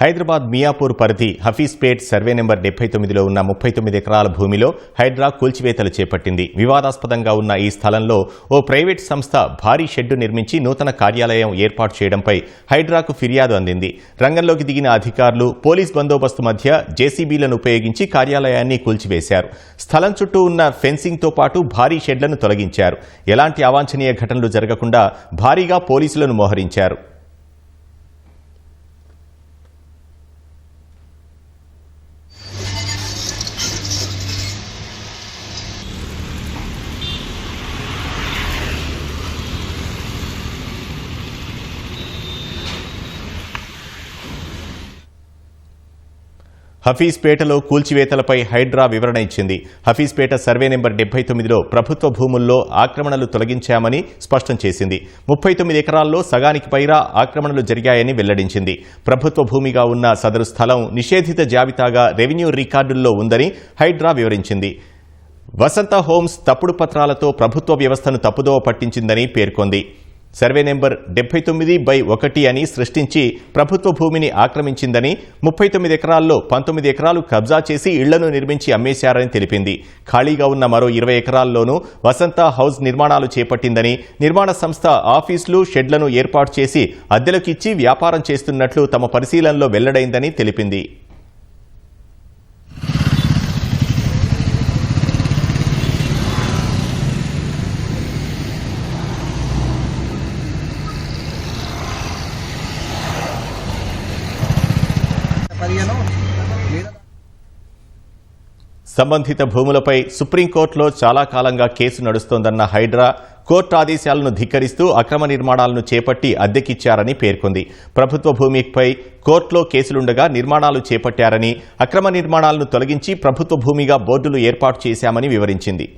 హైదరాబాద్ మియాపూర్ పరిధి Hafeezpet survey number డెబ్బై తొమ్మిదిలో ఉన్న ముప్పై తొమ్మిది ఎకరాల భూమిలో హైడ్రా కూల్చివేతలు చేపట్టింది. వివాదాస్పదంగా ఉన్న ఈ స్థలంలో ఓ ప్రైవేట్ సంస్థ భారీ షెడ్డు నిర్మించి నూతన కార్యాలయం ఏర్పాటు చేయడంపై హైడ్రాకు ఫిర్యాదు అందింది. రంగంలోకి దిగిన అధికారులు పోలీస్ బందోబస్తు మధ్య జేసీబీలను ఉపయోగించి కార్యాలయాన్ని కూల్చివేశారు. స్థలం చుట్టూ ఉన్న ఫెన్సింగ్తో పాటు భారీ షెడ్లను తొలగించారు. ఎలాంటి అవాంఛనీయ ఘటనలు జరగకుండా భారీగా పోలీసులను మోహరించారు. హఫీజ్పేటలో కూల్చివేతలపై హైడ్రా వివరణ ఇచ్చింది. హఫీజ్పేట సర్వే నెంబర్ డెబ్బై తొమ్మిదిలో ప్రభుత్వ భూముల్లో ఆక్రమణలు తొలగించామని స్పష్టం చేసింది. ముప్పై తొమ్మిది ఎకరాల్లో సగానికి పైగా ఆక్రమణలు జరిగాయని వెల్లడించింది. ప్రభుత్వ భూమిగా ఉన్న సదరు స్థలం నిషేధిత జాబితాగా రెవెన్యూ రికార్డుల్లో ఉందని హైడ్రా వివరించింది. వసంత హోమ్స్ తప్పుడు పత్రాలతో ప్రభుత్వ వ్యవస్థను తప్పుదోవ పట్టించిందని పేర్కొంది. సర్వే నెంబర్ డెబ్బై తొమ్మిది బై ఒకటి అని సృష్టించి ప్రభుత్వ భూమిని ఆక్రమించిందని ముప్పై తొమ్మిది ఎకరాల్లో పంతొమ్మిది ఎకరాలు కబ్జా చేసి ఇళ్ళను నిర్మించి అమ్మేశారని తెలిపింది. ఖాళీగా ఉన్న మరో ఇరవై ఎకరాల్లోనూ వసంత హౌస్ నిర్మాణాలు చేపట్టిందని నిర్మాణ సంస్థ ఆఫీసులు షెడ్లను ఏర్పాటు చేసి అద్దెలకిచ్చి వ్యాపారం చేస్తున్నట్లు తమ పరిశీలనలో వెల్లడైందని తెలిపింది. పదిహేను. సంబంధిత భూములపై సుప్రీంకోర్టులో చాలా కాలంగా కేసు నడుస్తోందన్న హైడ్రా కోర్టు ఆదేశాలను ధిక్కరిస్తూ అక్రమ నిర్మాణాలను చేపట్టి అద్దెకిచ్చారని పేర్కొంది. ప్రభుత్వ భూమిపై కోర్టులో కేసులుండగా నిర్మాణాలు చేపట్టారని అక్రమ నిర్మాణాలను తొలగించి ప్రభుత్వ భూమిగా బోర్డులు ఏర్పాటు చేశామని వివరించింది.